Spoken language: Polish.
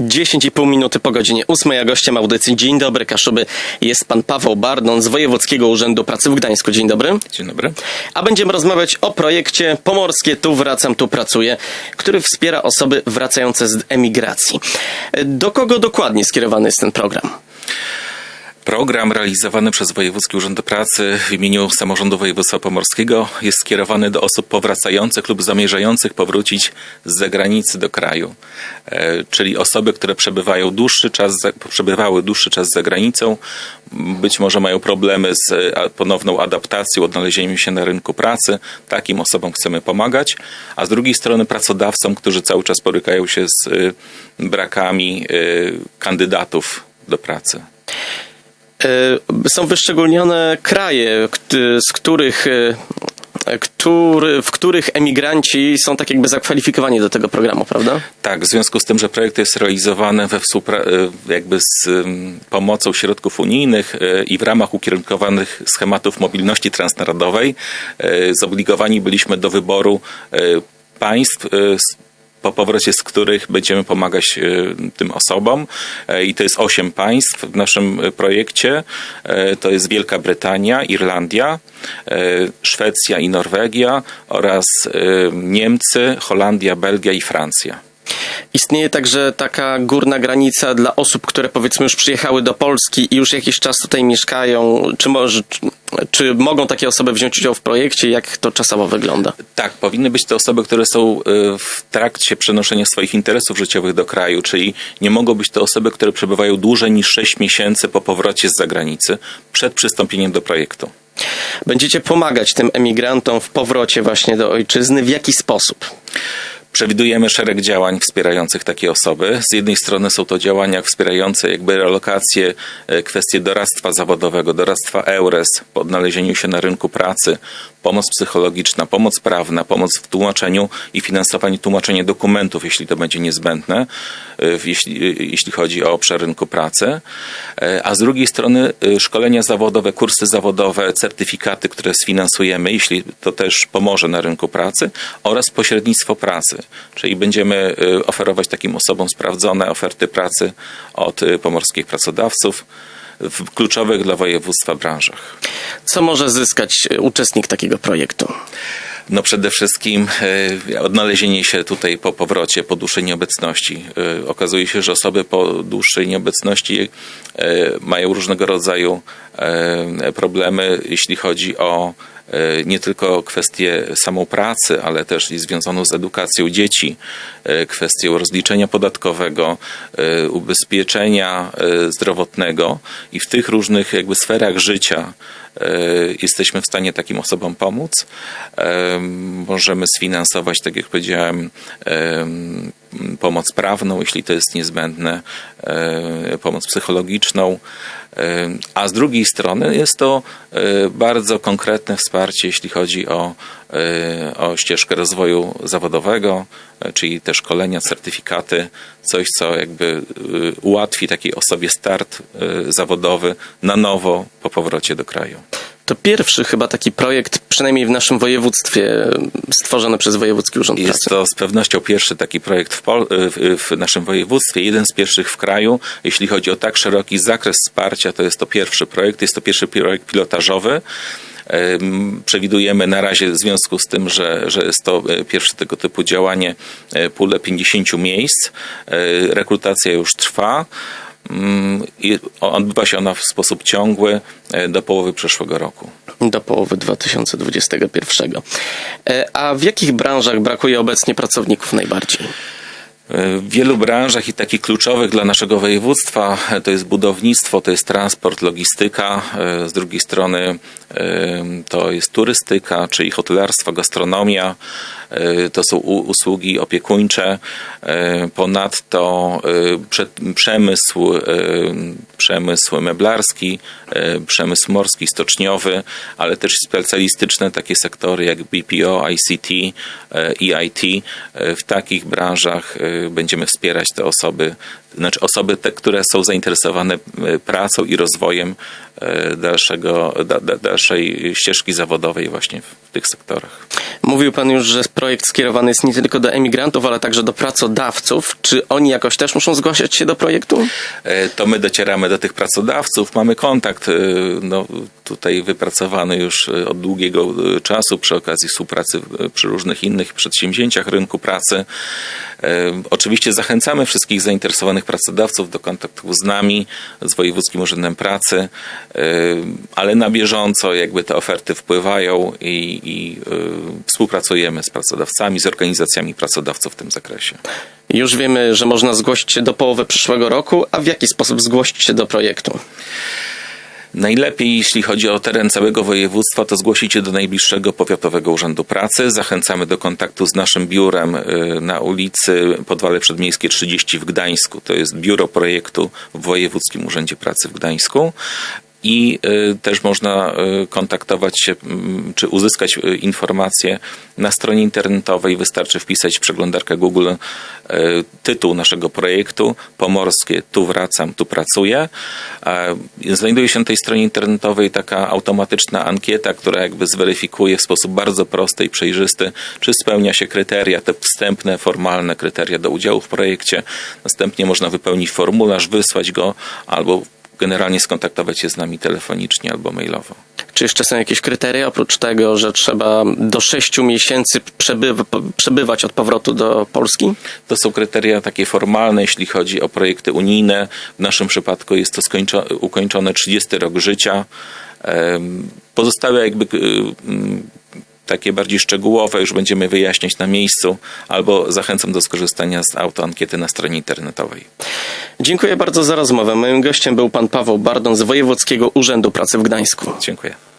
10,5 minuty po godzinie 8, a gościem audycji Dzień dobry Kaszuby jest pan Paweł Bardon z Wojewódzkiego Urzędu Pracy w Gdańsku. Dzień dobry. Dzień dobry. A będziemy rozmawiać o projekcie Pomorskie Tu Wracam, Tu Pracuję, który wspiera osoby wracające z emigracji. Do kogo dokładnie skierowany jest ten program? Program realizowany przez Wojewódzki Urząd Pracy w imieniu Samorządu Województwa Pomorskiego jest skierowany do osób powracających lub zamierzających powrócić z zagranicy do kraju. E, Czyli osoby, które przebywają dłuższy czas, za- przebywały dłuższy czas za granicą, być może mają problemy z ponowną adaptacją, odnalezieniem się na rynku pracy. Takim osobom chcemy pomagać, a z drugiej strony pracodawcom, którzy cały czas borykają się z e, brakami e, kandydatów do pracy. E, Są wyszczególnione kraje, z których, e, który, w których emigranci są tak jakby zakwalifikowani do tego programu, prawda? Tak, w związku z tym, że projekt jest realizowany we współpra- e, jakby z pomocą środków unijnych i w ramach ukierunkowanych schematów mobilności transnarodowej, zobligowani byliśmy do wyboru państw, po powrocie z których będziemy pomagać e, tym osobom. E, I to jest osiem państw w naszym e, projekcie. To jest Wielka Brytania, Irlandia, Szwecja i Norwegia oraz Niemcy, Holandia, Belgia i Francja. Istnieje także taka górna granica dla osób, które powiedzmy już przyjechały do Polski i już jakiś czas tutaj mieszkają. Czy, może, czy, czy mogą takie osoby wziąć udział w projekcie? Jak to czasowo wygląda? Tak, powinny być to osoby, które są y, w trakcie przenoszenia swoich interesów życiowych do kraju, czyli nie mogą być to osoby, które przebywają dłużej niż 6 miesięcy po powrocie z zagranicy przed przystąpieniem do projektu. Będziecie pomagać tym emigrantom w powrocie właśnie do ojczyzny. W jaki sposób? Przewidujemy szereg działań wspierających takie osoby. Z jednej strony są to działania wspierające jakby relokację, e, kwestie doradztwa zawodowego, doradztwa EURES po odnalezieniu się na rynku pracy, pomoc psychologiczna, pomoc prawna, pomoc w tłumaczeniu i finansowaniu tłumaczenia dokumentów, jeśli to będzie niezbędne, w- jeśli, e, jeśli chodzi o obszar rynku pracy. E, A z drugiej strony e, szkolenia zawodowe, kursy zawodowe, certyfikaty, które sfinansujemy, jeśli to też pomoże na rynku pracy oraz pośrednictwo pracy, czyli będziemy oferować takim osobom sprawdzone oferty pracy od pomorskich pracodawców w kluczowych dla województwa branżach. Co może zyskać e, uczestnik takiego projektu? No przede wszystkim e, odnalezienie się tutaj po powrocie, po dłuższej nieobecności. E, Okazuje się, że osoby po dłuższej nieobecności mają różnego rodzaju problemy, jeśli chodzi o nie tylko kwestię samą pracy, ale też i związaną z edukacją dzieci, e, kwestią rozliczenia podatkowego, e, ubezpieczenia e, zdrowotnego i w tych różnych jakby sferach życia e, jesteśmy w stanie takim osobom pomóc. E, Możemy sfinansować, tak jak powiedziałem, e, pomoc prawną, jeśli to jest niezbędne, e, pomoc psychologiczną, e, a z drugiej strony jest to e, bardzo konkretne wsparcie, jeśli chodzi o, o ścieżkę rozwoju zawodowego, czyli te szkolenia, certyfikaty, coś, co jakby ułatwi takiej osobie start zawodowy na nowo po powrocie do kraju. To pierwszy chyba taki projekt, przynajmniej w naszym województwie, stworzony przez Wojewódzki Urząd Jest Pracy. to z pewnością pierwszy taki projekt w, Pol- w, w naszym województwie, jeden z pierwszych w kraju. Jeśli chodzi o tak szeroki zakres wsparcia, to jest to pierwszy projekt, jest to pierwszy projekt pilotażowy. Em, Przewidujemy na razie w związku z tym, że, że jest to e, pierwsze tego typu działanie, e, pulę 50 miejsc. E, Rekrutacja już trwa. Mm, i Odbywa się ona w sposób ciągły e, do połowy przyszłego roku. Do połowy 2021. E, A w jakich branżach brakuje obecnie pracowników najbardziej? W wielu branżach i takich kluczowych dla naszego województwa e, to jest budownictwo, to jest transport, logistyka, e, z drugiej strony e, to jest turystyka, czyli hotelarstwo, gastronomia, to są usługi opiekuńcze, ponadto prze- przemysł, przemysł meblarski, przemysł morski, stoczniowy, ale też specjalistyczne takie sektory jak BPO, ICT, EIT. W takich branżach będziemy wspierać te osoby, znaczy osoby te, które są zainteresowane y, pracą i rozwojem y, dalszego, da, da, dalszej ścieżki zawodowej właśnie w tych sektorach. Mówił pan już, że projekt skierowany jest nie tylko do emigrantów, ale także do pracodawców. Czy oni jakoś też muszą zgłaszać się do projektu? E, to my docieramy do tych pracodawców, mamy kontakt e, no, tutaj wypracowany już e, od długiego e, czasu przy okazji współpracy e, przy różnych innych przedsięwzięciach rynku pracy. Oczywiście zachęcamy wszystkich zainteresowanych pracodawców do kontaktu z nami, z Wojewódzkim Urzędem Pracy, ale na bieżąco jakby te oferty wpływają i, i współpracujemy z pracodawcami, z organizacjami pracodawców w tym zakresie. Już wiemy, że można zgłosić się do połowy przyszłego roku, a w jaki sposób zgłosić się do projektu? Najlepiej, jeśli chodzi o teren całego województwa, to zgłosicie do najbliższego powiatowego urzędu pracy. Zachęcamy do kontaktu z naszym biurem y, na ulicy Podwale Przedmiejskie 30 w Gdańsku. To jest biuro projektu w Wojewódzkim Urzędzie Pracy w Gdańsku. I y, też można y, kontaktować się, czy uzyskać y, informacje na stronie internetowej. Wystarczy wpisać w przeglądarkę Google tytuł naszego projektu Pomorskie, tu wracam, tu pracuję. Znajduje się na tej stronie internetowej taka automatyczna ankieta, która jakby zweryfikuje w sposób bardzo prosty i przejrzysty, czy spełnia się kryteria, te wstępne, formalne kryteria do udziału w projekcie. Następnie można wypełnić formularz, wysłać go albo generalnie skontaktować się z nami telefonicznie albo mailowo. Czy jeszcze są jakieś kryteria, oprócz tego, że trzeba do sześciu miesięcy przebywa, przebywać od powrotu do Polski? To są kryteria takie formalne, jeśli chodzi o projekty unijne. W naszym przypadku jest to skończo- ukończone 30 rok życia. Pozostałe jakby y, mm, takie bardziej szczegółowe już będziemy wyjaśniać na miejscu, albo zachęcam do skorzystania z autoankiety na stronie internetowej. Dziękuję bardzo za rozmowę. Moim gościem był pan Paweł Bardon z Wojewódzkiego Urzędu Pracy w Gdańsku. Dziękuję.